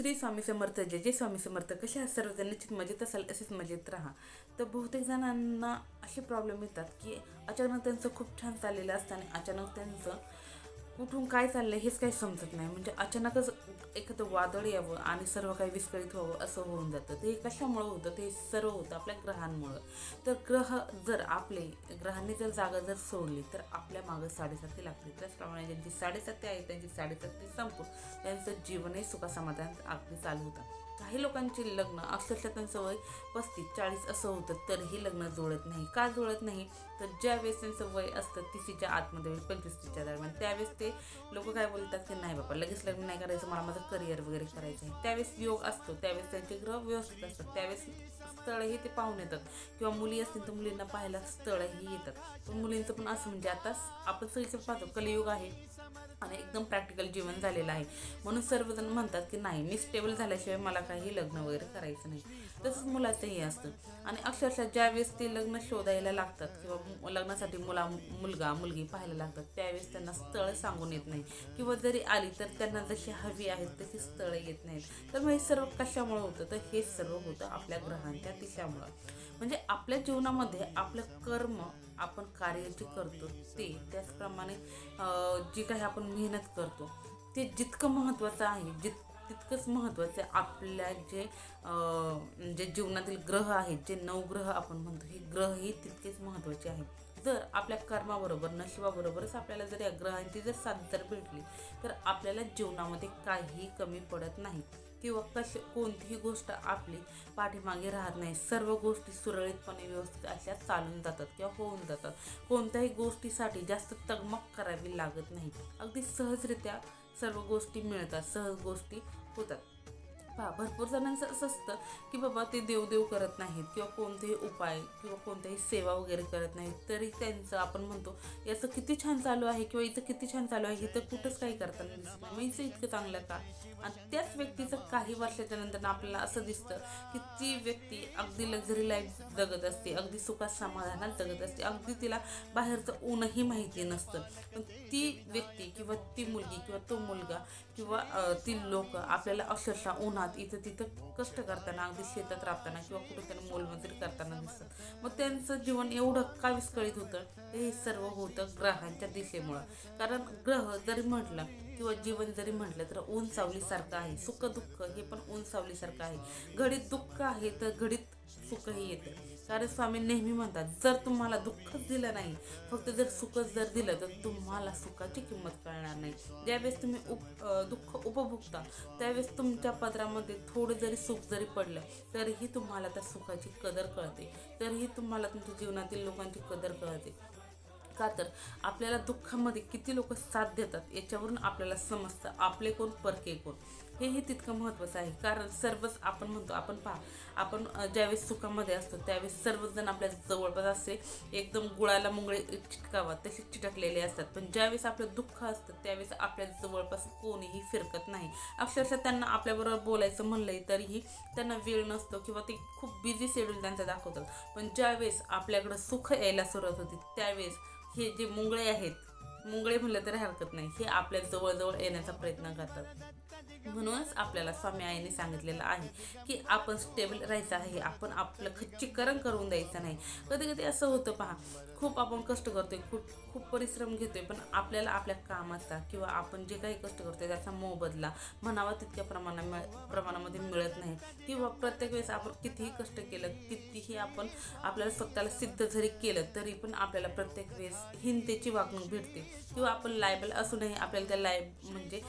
श्री स्वामी समर्थ जय जय स्वामी समर्थ कसे आहात सर्वजण? निश्चित मजेत असाल असेच मजेत राहा. तर बहुतेक जणांना असे प्रॉब्लेम येतात की अचानक त्यांचं खूप छान चाललेलं असतं आणि अचानक त्यांचं कुठून काय चाललं हेच काही समजत नाही. म्हणजे अचानकच एखादं वादळ यावं आणि सर्व काही विस्कळीत व्हावं असं होऊन जातं. ते कशामुळं होतं? ते सर्व होतं आपल्या ग्रहांमुळं. तर ग्रह जर आपले ग्रहांनी जर जागा जर सोडली तर आपल्या मागं साडेसाती लागते त्याचप्रमाणे ज्यांची साडेसाती आहे त्यांची साडेसाती संपून त्यांचं जीवनही सुखासमाधान अगदी चालू होतं. काही लोकांची लग्न अक्षरशः त्यांचं वय पस्तीस चाळीस असं होतं तरीही लग्न जुळत नाही. का जुळत नाही? तर ज्यावेळेस त्यांचं वय असतं तिसीच्या आतमध्ये पंचवीस तीसच्या दरम्यान त्यावेळेस ते लोक काय बोलतात की नाही बाबा लगेच लग्न नाही करायचं मला माझं करिअर वगैरे करायचं आहे. त्यावेळेस योग असतो त्यावेळेस त्यांचे ग्रह व्यवस्थित असतात त्यावेळेस स्थळही ते पाहून येतात. किंवा मुली असतील तर मुलींना पाहायला स्थळही येतात. पण मुलींचं पण असं म्हणजे आता आपण सगळीचं पाहतो कलियुग आहे. आणि एकदम प्रॅक्टिकल जीवन झालेलं आहे. म्हणून सर्वजण म्हणतात की नाही मी स्टेबल झाल्याशिवाय मला काही लग्न वगैरे करायचं नाही. तसंच मुलाचंही असतं. आणि अक्षरशः ज्यावेळेस ते लग्न शोधायला लागतात किंवा लग्नासाठी मुला मुलगा मुलगी पाहायला लागतात त्यावेळेस त्यांना स्थळ सांगून येत नाही. किंवा जरी आली तर त्यांना जशी हवी आहेत तशी स्थळं येत नाहीत. तर मग हे सर्व कशामुळं होतं? तर हे सर्व होतं आपल्या ग्रहांच्या दिशामुळं. म्हणजे आपल्या जीवनामध्ये आपलं कर्म आपण कार्य जे करतो ते त्याचप्रमाणे जी काही आपण मेहनत करतो ते जितकं महत्त्वाचं आहे जित तितकंच महत्त्वाचं आहे. आपल्या जे जे म्हणजे जीवनातील ग्रह आहेत जे नवग्रह आपण म्हणतो हे ग्रहही तितकेच महत्त्वाचे आहेत. जर आपल्या कर्माबरोबर नशिबाबरोबरच आपल्याला जर या ग्रहांची जर साथ जर भेटली तर आपल्याला जीवनामध्ये काहीही कमी पडत नाही. किंवा कश कोणतीही गोष्ट आपली पाठीमागे राहत नाही. सर्व गोष्टी सुरळीतपणे व्यवस्थित अशा चालून जातात किंवा होऊन जातात. कोणत्याही गोष्टीसाठी जास्त तगमग करावी लागत नाही. अगदी सहजरित्या सर्व गोष्टी मिळतात सहज गोष्टी होतात. पहा भरपूर जणांचं असं असतं की बाबा ते देवदेव करत नाहीत किंवा कोणतेही उपाय किंवा कोणत्याही सेवा वगैरे करत नाहीत. तरी त्यांचं आपण म्हणतो याचं किती छान चालू आहे किंवा इथं किती छान चालू आहे इथं कुठंच काही करताना दिसत नाही. मग इतकं चांगलं का? आणि त्याच व्यक्तीचं काही वर्षाच्या नंतर आपल्याला असं दिसतं की ती व्यक्ती अगदी लक्झरी लाईफ जगत असते अगदी सुखात समाधानात जगत असते अगदी तिला बाहेरचं ऊनही माहिती नसतं. पण ती व्यक्ती किंवा ती मुलगी किंवा तो मुलगा किंवा ती लोक आपल्याला अक्षरशः उन्हात इथं तिथं कष्ट करताना अगदी शेतात राबताना किंवा कुठेतरी त्यांना मोलमजुरी करताना दिसतात. मग त्यांचं जीवन एवढं का विस्कळीत होतं हे सर्व होतं ग्रहांच्या दिशेमुळं. कारण ग्रह जरी म्हटलं किंवा जीवन जरी म्हटलं तर ऊन सावलीसारखं आहे सुख दुःख हे पण ऊन सावलीसारखं आहे. घडीत दुःख आहे तर घडीत सुखही येतं. कारण स्वामी नेहमी म्हणतात जर तुम्हाला दुःखच दिलं नाही फक्त जर सुखच जर दिलं तर तुम्हाला सुखाची किंमत कळणार नाही. ज्यावेळेस तुम्ही उप दुःख उपभोगता त्यावेळेस तुमच्या पदरामध्ये थोडं जरी सुख जरी पडलं तरीही तुम्हाला त्या सुखाची कदर कळते. तरीही तुम्हाला तुमच्या जीवनातील लोकांची कदर कळते. का तर आपल्याला दुःखामध्ये किती लोक साथ देतात याच्यावरून आपल्याला समजतं आपले कोण परके कोण. हेही तितकं महत्त्वाचं आहे. कारण सर्वच आपण म्हणतो आपण पहा आपण ज्यावेळेस सुखामध्ये असतो त्यावेळेस सर्वजण आपल्या जवळपास असे एकदम गुळाला मुंगळे चिटकावा तसे चिटकलेले असतात. पण ज्यावेळेस आपलं दुःख असतं त्यावेळेस आपल्या जवळपास कोणीही फिरकत नाही. अक्षरशः त्यांना आपल्याबरोबर बोलायचं म्हणलंय तरीही त्यांना वेळ नसतो किंवा ते खूप बिझी शेड्यूल त्यांचा दाखवतात. पण ज्यावेळेस आपल्याकडं सुख यायला सुरुवात होती त्यावेळेस हे जे मुंगळे आहेत मुंगळे म्हणलं तरी हरकत नाही. हे आपल्या जवळजवळ येण्याचा प्रयत्न करतात. म्हणूनच आपल्याला स्वामी आईने सांगितलेलं आहे की आपण स्टेबल राहायचं आहे. आपण आपलं खच्चीकरण करून द्यायचं नाही. कधी कधी असं होतं पहा खूप आपण कष्ट करतोय खूप खूप परिश्रम घेतोय पण आपल्याला आपल्या कामाचा किंवा आपण जे काही कष्ट करतोय त्याचा मोबदला म्हणावा तितक्या प्रमाणा प्रमाणामध्ये मिळत नाही. किंवा प्रत्येक वेळेस आपण कितीही कष्ट केलं कितीही आपण आपल्याला स्वतःला सिद्ध जरी केलं तरी पण आपल्याला प्रत्येक वेळेस हिंतेची वागणूक भेटते. किंवा आपण लायबल असूनही आपल्याला त्या लाय म्हणजे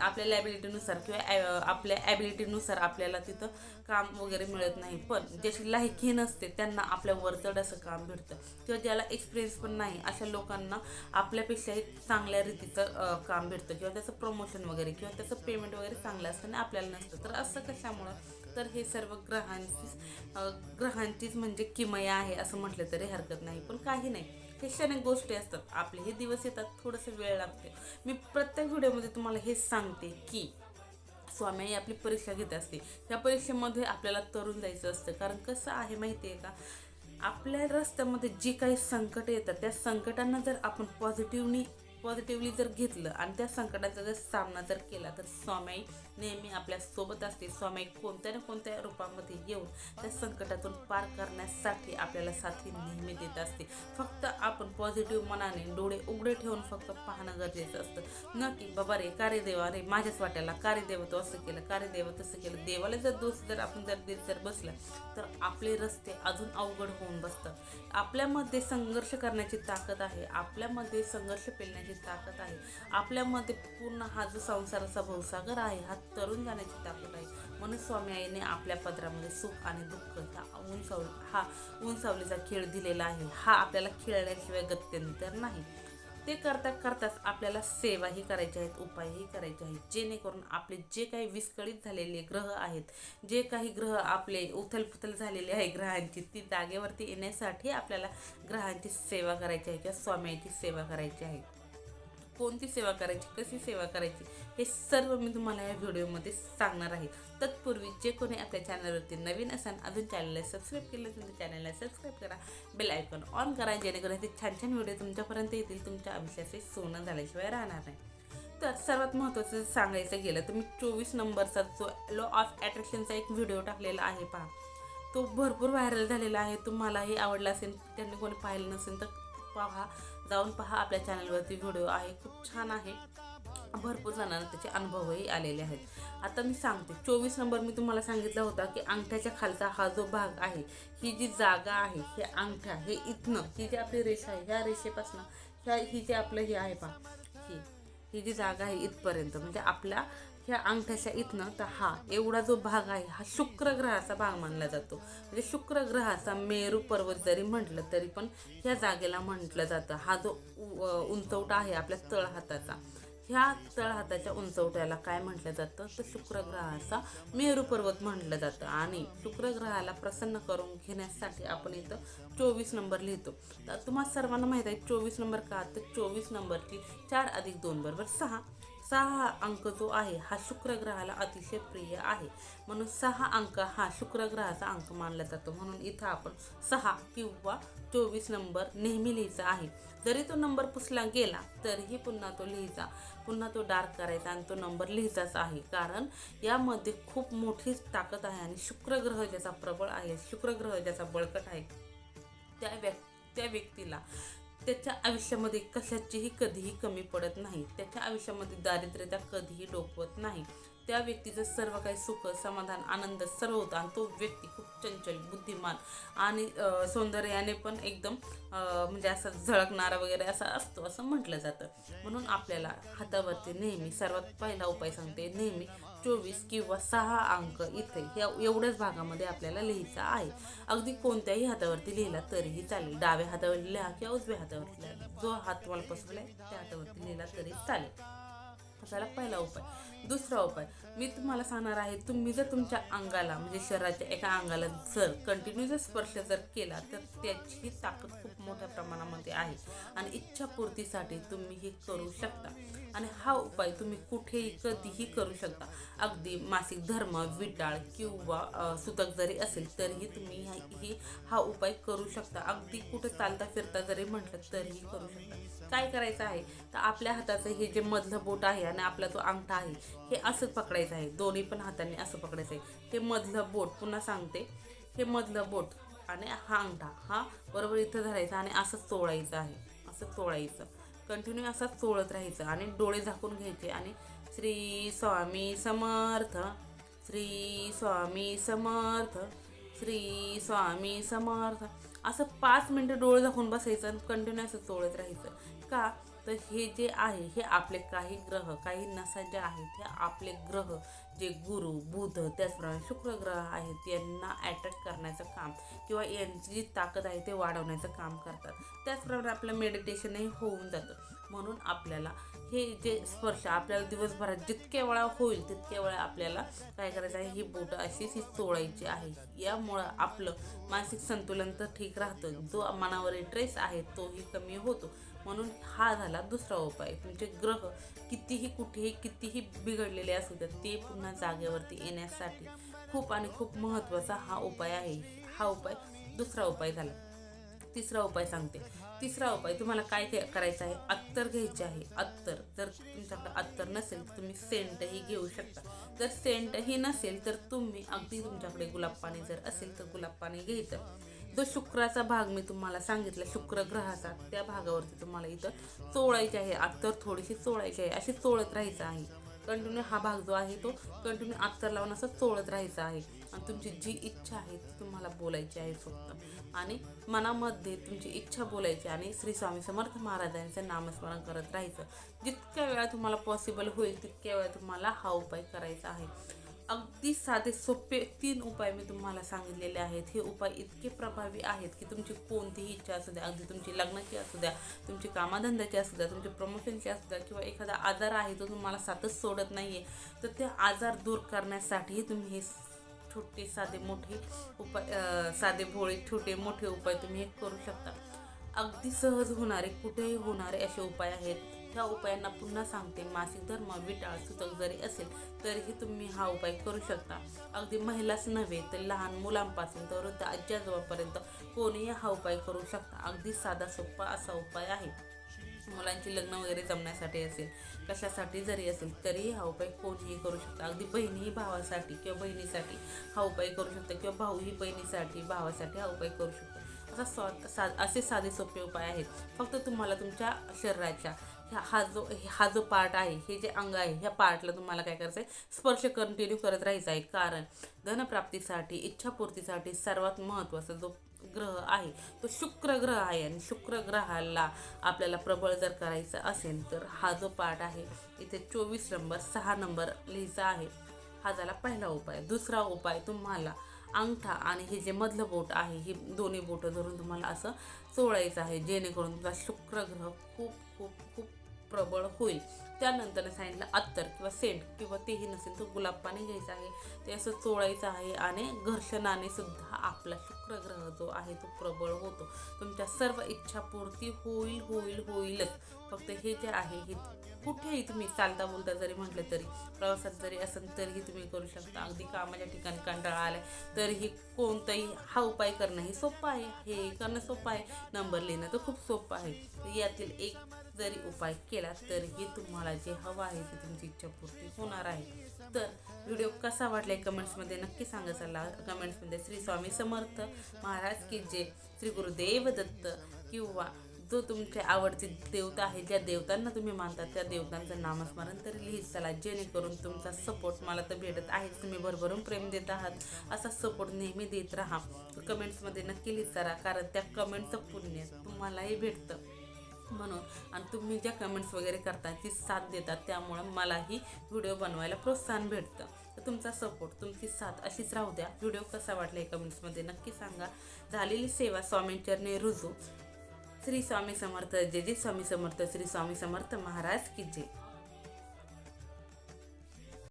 आपल्या लायबिलिटीनुसार किंवा ॲ- आपल्या ॲबिलिटीनुसार आपल्याला तिथं काम वगैरे मिळत नाही. पण ज्याची लायकी नसते त्यांना आपल्या वरचढ असं काम भेटतं. किंवा ज्याला एक्सपिरियन्स पण नाही अशा लोकांना आपल्यापेक्षाही चांगल्या रीतीचं काम भेटतं. किंवा त्याचं प्रमोशन वगैरे किंवा त्याचं पेमेंट वगैरे चांगलं असतं आणि आपल्याला नसतं. तर असं कशामुळं? तर हे सर्व ग्रहांचीच ग्रहांचीच म्हणजे किमया आहे असं म्हटलं तरी हरकत नाही. पण काही नाही. हे क्षणिक गोष्टी असतात. आपले हे दिवस येतात थोडंसं वेळ लागते. मी प्रत्येक व्हिडिओमध्ये तुम्हाला हे सांगते की स्वामी आपली परीक्षा घेत असते. त्या परीक्षेमध्ये आपल्याला तरुण जायचं असतं. कारण कसं आहे माहिती आहे का? आपल्या रस्त्यामध्ये जी काही संकट येतात त्या संकटांना जर आपण पॉझिटिव्हनी पॉझिटिव्हली जर घेतलं आणि त्या संकटाचा जर सामना जर केला तर स्वामी नेहमी आपल्यासोबत असते स्वामी कोणत्या ना कोणत्या रूपामध्ये येऊन त्या संकटातून पार करण्यासाठी आपल्याला साथी नेहमी देत असते फक्त आपण पॉझिटिव्ह मनाने डोळे उघडे ठेवून फक्त पाहणं गरजेचं असतं. न की बाबा रे कार्यदेवा रे माझ्याच वाट्याला. कार्यदेव तो असं केलं? कार्यदेव तसं केलं? देवाला जर दोष जर आपण जर देत जर बसला तर आपले रस्ते अजून अवघड होऊन बसतात. आपल्यामध्ये संघर्ष करण्याची ताकद आहे. आपल्यामध्ये संघर्ष पेलण्याची ताकद आहे. आपल्यामध्ये पूर्ण हा जो संसाराचा भवसागर आहे हा तरुण जाण्याची ताकद आहे. म्हणून स्वामी आईने आपल्या पदरामध्ये सुख आणि दुःख हा उंचावली हा उंचावलीचा खेळ दिलेला आहे. हा आपल्याला खेळण्याशिवाय गत्यंतर नाही. ते करता करताच आपल्याला सेवाही करायच्या आहेत उपायही करायचे आहेत. जेणेकरून आपले जे काही विस्कळीत झालेले ग्रह आहेत जे काही ग्रह आपले उथलपुथल झालेले आहे ग्रहांची ती जागेवरती येण्यासाठी आपल्याला ग्रहांची सेवा करायची आहे किंवा स्वाम्याची सेवा करायची आहे. कोणती सेवा करायची कशी सेवा करायची हे सर्व मी तुम्हाला या व्हिडिओमध्ये सांगणार आहे. तत्पूर्वी जे कोणी आपल्या चॅनलवरती नवीन असाल अजून चॅनलला सबस्क्राईब केलं तर चॅनलला सबस्क्राईब करा. बेल आयकॉन ऑन करा जेणेकरून ते छान छान व्हिडिओ तुमच्यापर्यंत येतील तुमच्या आयुष्याचे सोनं झाल्याशिवाय राहणार नाही. तर सर्वात महत्त्वाचं सांगायचं गेलं तर मी चोवीस नंबरचा जो लॉ ऑफ अट्रॅक्शनचा एक व्हिडिओ टाकलेला आहे पहा. तो भरपूर व्हायरल झालेला आहे तुम्हालाही आवडला असेल त्यांनी कोणी पाहिलं नसेल तर पहा. जाऊन पहा आपल्या चॅनलवरती व्हिडिओ आहे. खूप छान आहे. भरपूर जणांना त्याचे अनुभवही आलेले आहेत. आता मी सांगते. चोवीस नंबर मी तुम्हाला सांगितला होता की अंगठ्याच्या खालचा हा जो भाग आहे ही जी जागा आहे हे अंगठ्या हे इथनं ही जी आपली रेषा आहे ह्या रेषेपासून ह्या ही जे आपलं हे आहे पहा ही ही जी जागा आहे इथपर्यंत म्हणजे आपल्या ह्या अंगठ्याच्या इथनं तर हा एवढा जो भाग आहे हा शुक्र ग्रहाचा भाग मानला जातो. म्हणजे शुक्र ग्रहाचा मेरू पर्वत जरी म्हटलं तरी पण ह्या जागेला म्हटलं जातं. हा जो उंचवटा आहे आपल्या तळहाताचा ह्या तळहाताच्या उंचवट्याला काय म्हटलं जातं? तर शुक्र ग्रहाचा मेरू पर्वत म्हटलं जातं. आणि शुक्र ग्रहाला प्रसन्न करून घेण्यासाठी आपण इथं चोवीस नंबर लिहितो. तर तुम्हाला सर्वांना माहीत आहे चोवीस नंबर का? तर चोवीस नंबरची चार अधिक दोन बरोबर सहा. सहा अंक जो आहे हा शुक्र ग्रहाला अतिशय प्रिय आहे. म्हणून सहा अंक हा शुक्र ग्रहाचा अंक मानला जातो. म्हणून इथं आपण सहा किंवा चोवीस नंबर नेहमी लिहायचा आहे. जरी तो नंबर पुसला गेला तरीही पुन्हा तो लिहायचा. पुन्हा तो डार्क करायचा आणि तो नंबर लिहायचाच आहे. कारण यामध्ये खूप मोठी ताकद आहे आणि शुक्र ग्रह ज्याचा प्रबळ आहे शुक्र ग्रह ज्याचा बळकट आहे त्या व्यक् त्या व्यक्तीला त्याच्या आयुष्यामध्ये कशाचीही कधीही कमी पडत नाही. त्याच्या आयुष्यामध्ये दारिद्र्यता कधीही डोकवत नाही. त्या व्यक्तीचं सर्व काही सुख समाधान आनंद सर्व होतं आणि तो व्यक्ती खूप चंचल बुद्धिमान आणि सौंदर्याने पण एकदम म्हणजे असं झळकणारा वगैरे असा असतो असं म्हटलं जातं. म्हणून आपल्याला हातावरती नेहमी सर्वात पहिला उपाय सांगते नेहमी चोवीस किंवा सहा अंक इथे या एवढ्याच भागामध्ये आपल्याला लिहायचा आहे. अगदी कोणत्याही हातावरती लिहिला तरीही चालेल. डाव्या हातावर लिहा किंवा उजव्या हातावरती लिहा. जो हात तुम्हाला पसरला आहे त्या हातावरती लिहिला तरी चालेल. असायला पहिला उपाय. दुसरा उपाय. मी तुम्हाला सांगणार आहे तुम्ही जर तुमच्या अंगाला म्हणजे शरीराच्या एका अंगाला जर कंटिन्यू जर स्पर्श जर केला तर त्याची ताकद खूप मोठ्या प्रमाणामध्ये आहे. आणि इच्छापूर्तीसाठी तुम्ही हे करू शकता. आणि हा उपाय तुम्ही कुठेही कधीही करू शकता. अगदी मासिक धर्म विटाळ किंवा सुतक जरी असेल तरीही तुम्ही ही हा उपाय करू शकता. अगदी कुठं चालता फिरता जरी म्हटलं तरीही करू शकता. काय करायचं आहे? तर आपल्या हाताचं हे जे मधलं बोट आहे आणि आपला जो अंगठा आहे हे असं पकडायचं आहे. दोन्ही पण हाताने असं पकडायचं आहे. हे मधलं बोट पुन्हा सांगते. हे मधलं बोट आणि हा अंगठा हा बरोबर इथं धरायचा आणि असं चोळायचं आहे. असं चोळायचं. कंटिन्यू असं चोळत राहायचं आणि डोळे झाकून घ्यायचे आणि श्री स्वामी समर्थ श्री स्वामी समर्थ श्री स्वामी समर्थ. असं पाच मिनटं डोळे झाकून बसायचं आणि कंटिन्यू असं चोळत राहायचं. का? तर हे जे आहे हे आपले काही ग्रह काही नसा जे आहेत हे आपले ग्रह जे गुरु बुध त्याचप्रमाणे शुक्र ग्रह आहेत यांना अट्रॅक्ट करण्याचं काम किंवा यांची जी ताकद आहे ते वाढवण्याचं काम करतात. त्याचप्रमाणे आपलं मेडिटेशनही होऊन जातं. म्हणून आपल्याला हे जे स्पर्श आपल्याला दिवसभरात जितक्या वेळा होईल तितक्या वेळा आपल्याला काय करायचं आहे? ही बोटं अशीच ही चोळायची आहे. यामुळं आपलं मानसिक संतुलन तर ठीक राहतं. जो मनावरील ट्रेस आहे तोही कमी होतो. म्हणून हा झाला दुसरा उपाय. तुमचे ग्रह कितीही कुठेही कितीही बिघडलेले असू तर ते पुन्हा जागेवरती येण्यासाठी खूप आणि खूप महत्त्वाचा हा उपाय आहे. हा उपाय दुसरा उपाय झाला. तिसरा उपाय सांगते. तिसरा उपाय तुम्हाला काय काय करायचं आहे? अत्तर घ्यायचे आहे. अत्तर. जर तुमच्याकडे अत्तर नसेल तर तुम्ही सेंटही घेऊ शकता. जर सेंटही नसेल तर तुम्ही अगदी तुमच्याकडे गुलाब पाणी जर असेल तर गुलाब पाणी घ्यायचं. जो शुक्राचा भाग मी तुम्हाला सांगितला शुक्र ग्रहाचा त्या भागावरती तुम्हाला इथं चोळायची आहे. अत्तर थोडीशी चोळायची आहे. अशी चोळत राहायचं आहे. कंटिन्यू हा भाग जो आहे तो कंटिन्यू अत्तर लावून असं चोळत राहायचा आहे. आणि तुमची जी इच्छा आहे ती तुम्हाला बोलायची आहे फक्त. आणि मनामध्ये तुमची इच्छा बोलायची आणि श्री स्वामी समर्थ महाराजांचं नामस्मरण करत राहायचं. जितक्या वेळा तुम्हाला पॉसिबल होईल तितक्या वेळा तुम्हाला हा उपाय करायचा आहे. अगदी साधे सोपे तीन उपाय मी तुम्हाला सांगितलेले आहेत. हे उपाय इतके प्रभावी आहेत की तुमची कोणतीही इच्छा असू द्या अगदी तुमची लग्नाची असू द्या तुमची कामाधंद्याची असू द्या तुमची प्रमोशनची असू द्या किंवा एखादा आजार आहे तो तुम्हाला सातच सोडत नाही आहे तर ते आजार दूर करण्यासाठीही तुम्ही हे छोटे साधे मोठे उपाय साधे भोळे छोटे मोठे उपाय तुम्ही हे करू शकता. अगदी सहज होणारे कुठेही होणारे असे उपाय आहेत. त्या उपायांना पुन्हा सांगते मासिक धर्म विटाळ सुतक जरी असेल तरीही तुम्ही हा उपाय करू शकता. अगदी महिलाच नव्हे तर लहान मुलांपासून तर वृद्ध आजी आजोबापर्यंत कोणीही हा उपाय करू शकता. अगदी साधा सोपा असा उपाय आहे. मुलांची लग्न वगैरे जमण्यासाठी असेल कशासाठी जरी असेल तरीही हा उपाय कोणीही करू शकता. अगदी बहिणीही भावासाठी किंवा बहिणीसाठी हा उपाय करू शकता किंवा भाऊही बहिणीसाठी भावासाठी हा उपाय करू शकतो. असा स्वा सा असे साधे सोपे उपाय आहेत. फक्त तुम्हाला तुमच्या शरीराच्या ह्या हा जो हा जो पार्ट आहे हे जे अंग आहे ह्या पार्टला तुम्हाला काय करायचं आहे स्पर्श कंटिन्यू करत राहायचं आहे कारण धनप्राप्तीसाठी इच्छापूर्तीसाठी सर्वात महत्त्वाचा जो ग्रह आहे तो शुक्र ग्रह आहे. आणि शुक्र ग्रहाला आपल्याला प्रबळ जर करायचं असेल तर हा जो पार्ट आहे इथे चोवीस नंबर सहा नंबर लिहायचा आहे. हा झाला पहिला उपाय. दुसरा उपाय तुम्हाला अंगठा आणि हे जे मधलं बोट आहे हे दोन्ही बोटं धरून तुम्हाला असं चोळायचं आहे. जेणेकरून तुमचा शुक्र ग्रह खूप खूप खूप प्रबळ होईल. त्यानंतर सांगितलं अत्तर किंवा सेंट किंवा तेही नसेल तर गुलाब पाणी घ्यायचं आहे. ते असं चोळायचं आहे आणि घर्षणाने सुद्धा आपला शुक्रग्रह जो आहे तो प्रबळ होतो. तुमच्या सर्व इच्छा पूर्ती होईल होईल होईलच. फक्त हे जे आहे हे कुठेही तुम्ही चालता बोलता जरी म्हटलं तरी प्रवासात जरी असेल तरीही तुम्ही करू शकता. अगदी कामाच्या ठिकाणी कंटाळा आलाय तरीही कोणताही हा उपाय करणं हे सोपं आहे. हे करणं सोपं आहे. नंबर लिहिणं तर खूप सोपं आहे. यातील एक जरी उपाय केला तरीही तुम्हाला जे हवं आहे ते तुमची इच्छापूर्ती होणार आहे. तर व्हिडिओ कसा वाटला कमेंट्समध्ये नक्की सांगा चला. कमेंट्समध्ये श्री स्वामी समर्थ महाराज की जे श्री गुरुदेव दत्त किंवा जो तुमच्या आवडती देवता आहे ज्या देवतांना तुम्ही मानतात त्या देवतांचं नामस्मरण तरी लिहित चला. जेणेकरून तुमचा सपोर्ट मला तर भेटत आहेच. तुम्ही भरभरून प्रेम देत आहात. असा सपोर्ट नेहमी देत राहा. कमेंट्समध्ये नक्की लिहित चला. कारण त्या कमेंटचं पुण्य तुम्हालाही भेटतं. म्हणून. आणि तुम्ही ज्या कमेंट्स वगैरे करता ती साथ देतात. त्यामुळं मलाही व्हिडिओ बनवायला प्रोत्साहन भेटतं. तर तुमचा सपोर्ट तुमची साथ अशीच राहू द्या. व्हिडिओ कसा वाटला हे कमेंट्समध्ये नक्की सांगा. झालेली सेवा स्वामींचरणे रुजू. श्री स्वामी समर्थ जे जे स्वामी समर्थ श्री स्वामी समर्थ महाराज की जय.